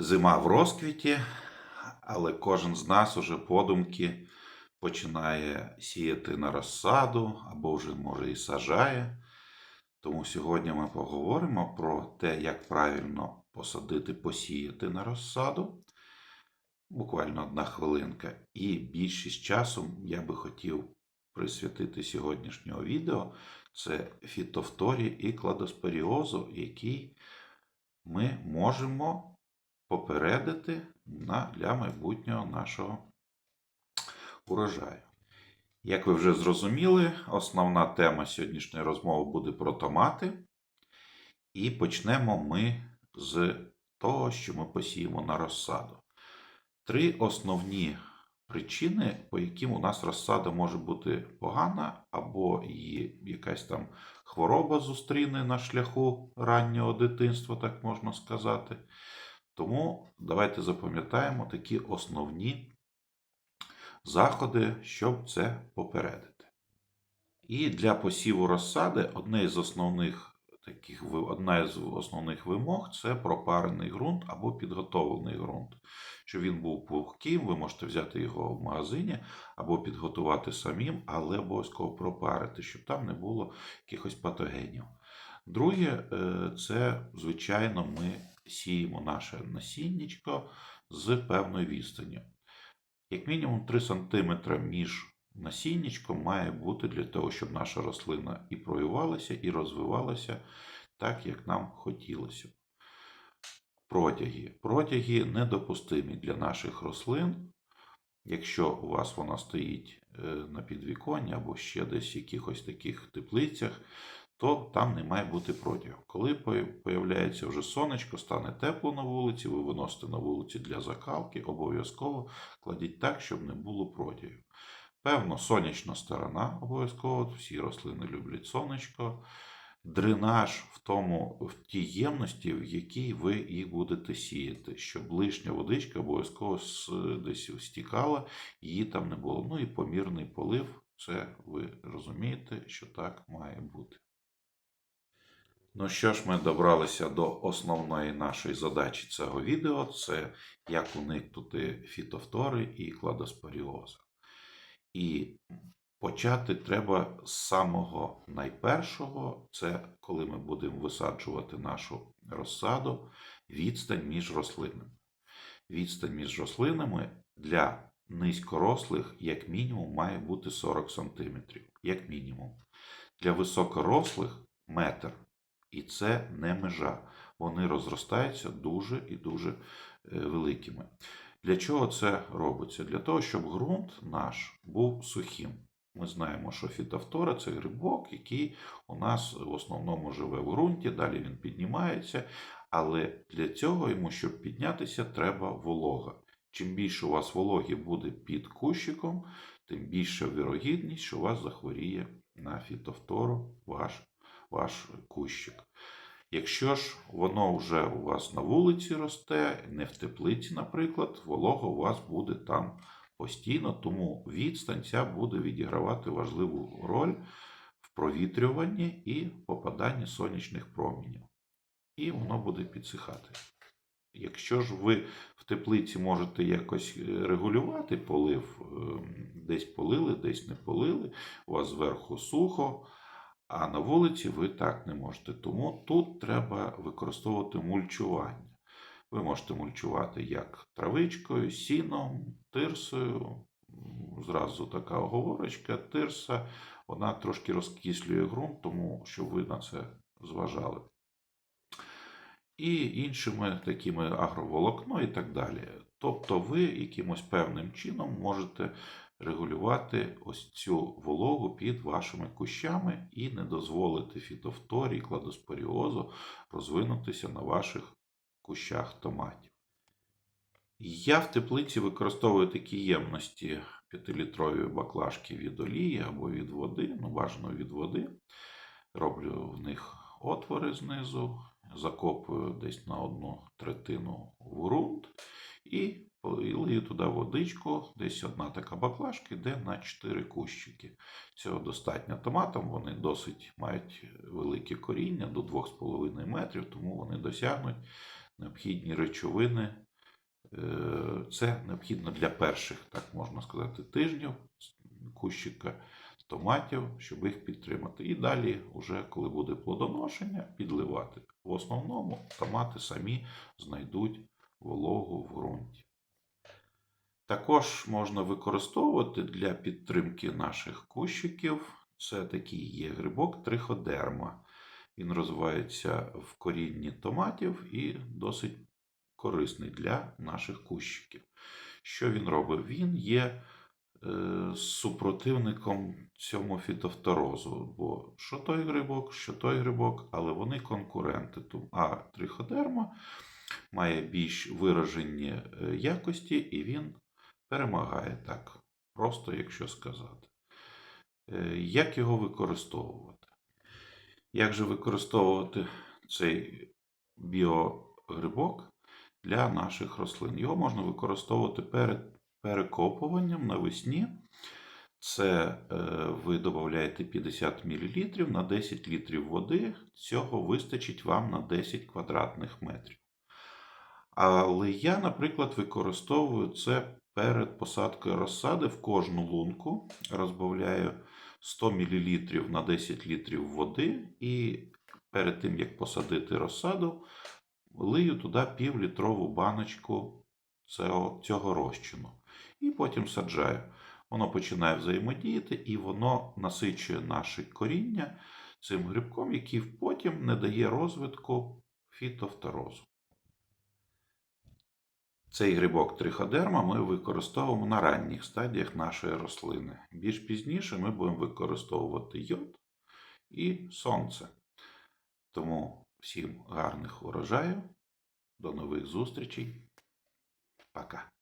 Зима в розквіті, але кожен з нас уже подумки починає сіяти на розсаду або вже може і сажає. Тому сьогодні ми поговоримо про те, як правильно посадити, посіяти на розсаду. Буквально одна хвилинка. І більшість часу я би хотів присвятити сьогоднішнього відео це фітофторії і кладоспоріозу, який ми можемо попередити на, для майбутнього нашого урожаю. Як ви вже зрозуміли, основна тема сьогоднішньої розмови буде про томати. І почнемо ми з того, що ми посіємо на розсаду. Три основні причини, по яким у нас розсада може бути погана, або її якась там хвороба зустріне на шляху раннього дитинства, так можна сказати. Тому давайте запам'ятаємо такі основні заходи, щоб це попередити. І для посіву розсади одне з основних таких, одна з основних вимог це пропарений ґрунт або підготовлений ґрунт. Щоб він був пухким, ви можете взяти його в магазині або підготувати самим, але обов'язково пропарити, щоб там не було якихось патогенів. Друге, е, це, звичайно, ми сіємо наше насіннячко з певною відстанню. Як мінімум 3 см між насіннячком має бути для того, щоб наша рослина і проявилася, і розвивалася так, як нам хотілося. Протяги. Протяги недопустимі для наших рослин. Якщо у вас вона стоїть е, на підвіконні або ще десь в якихось таких теплицях, то там не має бути протягу. Коли появляється вже сонечко, стане тепло на вулиці, ви виносите на вулиці для закалки, обов'язково кладіть так, щоб не було протягів. Певно, сонячна сторона обов'язково, всі рослини люблять сонечко. Дренаж в тому, в тій ємності, в якій ви їх будете сіяти, щоб лишня водичка обов'язково десь стікала, її там не було. Ну і помірний полив, це ви розумієте, що так має бути. Ну що ж, ми добралися до основної нашої задачі цього відео: це як уникнути фітофтори і кладоспоріозу. І почати треба з самого найпершого, це коли ми будемо висаджувати нашу розсаду, відстань між рослинами. Відстань між рослинами для низькорослих, як мінімум, має бути 40 см. Як мінімум. Для високорослих метр. І це не межа. Вони розростаються дуже і дуже е, великими. Для чого це робиться? Для того, щоб ґрунт наш був сухим. Ми знаємо, що фітофтора це грибок, який у нас в основному живе в ґрунті, далі він піднімається. Але для цього йому, щоб піднятися, треба волога. Чим більше у вас вологі буде під кущиком, тим більша вірогідність, що у вас захворіє на фітофтору ваш, ваш кущик. Якщо ж воно вже у вас на вулиці росте, не в теплиці, наприклад, волога у вас буде там постійно, тому відстань ця буде відігравати важливу роль в провітрюванні і попаданні сонячних промінів. І воно буде підсихати. Якщо ж ви в теплиці можете якось е, регулювати полив, ем, десь полили, десь не полили, у вас зверху сухо, а на вулиці ви так не можете. Тому тут треба використовувати мульчування. Ви можете мульчувати як травичкою, сіном, тирсою. Зразу така оговорочка, тирса, вона трошки розкислює ґрунт, тому щоб ви на це зважали. І іншими такими агроволокно і так далі. Тобто ви якимось певним чином можете регулювати ось цю вологу під вашими кущами і не дозволити фітофторії, кладоспоріозу розвинутися на ваших кущах томатів. Я в теплиці використовую такі ємності 5-літрові баклажки від олії або від води, ну бажано від води. Роблю в них отвори знизу, закопую десь на одну третину в ґрунт і лию туди водичку. Десь одна така баклажка йде на 4 кущики. Цього достатньо томатам, вони досить мають велике коріння до 2,5 метрів, тому вони досягнуть необхідні речовини Е, Це необхідно для перших, так можна сказати, тижнів кущика томатів, щоб їх підтримати. І далі, уже коли буде плодоношення, підливати. В основному томати самі знайдуть вологу в ґрунті. Також можна використовувати для підтримки наших кущиків. Це такий є грибок триходерма. Він розвивається в корінні томатів і досить корисний для наших кущиків. Що він робить? Він є е, супротивником цьому фітофторозу. Бо що той грибок, що той грибок, але вони конкуренти. А триходерма має більш виражені е, якості, і він перемагає так, просто якщо сказати. Е, Як його використовувати? Як же використовувати цей біогрибок для наших рослин? Його можна використовувати перед перекопуванням навесні. Це е, ви додаєте 50 мл на 10 літрів води. Цього вистачить вам на 10 квадратних метрів. Але я, наприклад, використовую це перед посадкою розсади в кожну лунку, розбавляю 100 мл на 10 літрів води і перед тим, як посадити розсаду, лию туди півлітрову баночку цього, цього розчину. І потім саджаю. Воно починає взаємодіяти і воно насичує наше коріння цим грибком, який потім не дає розвитку фітофторозу. Цей грибок триходерма ми використовуємо на ранніх стадіях нашої рослини. Більш пізніше ми будемо використовувати йод і сонце. Тому всім гарних урожаїв, до нових зустрічей. Пока.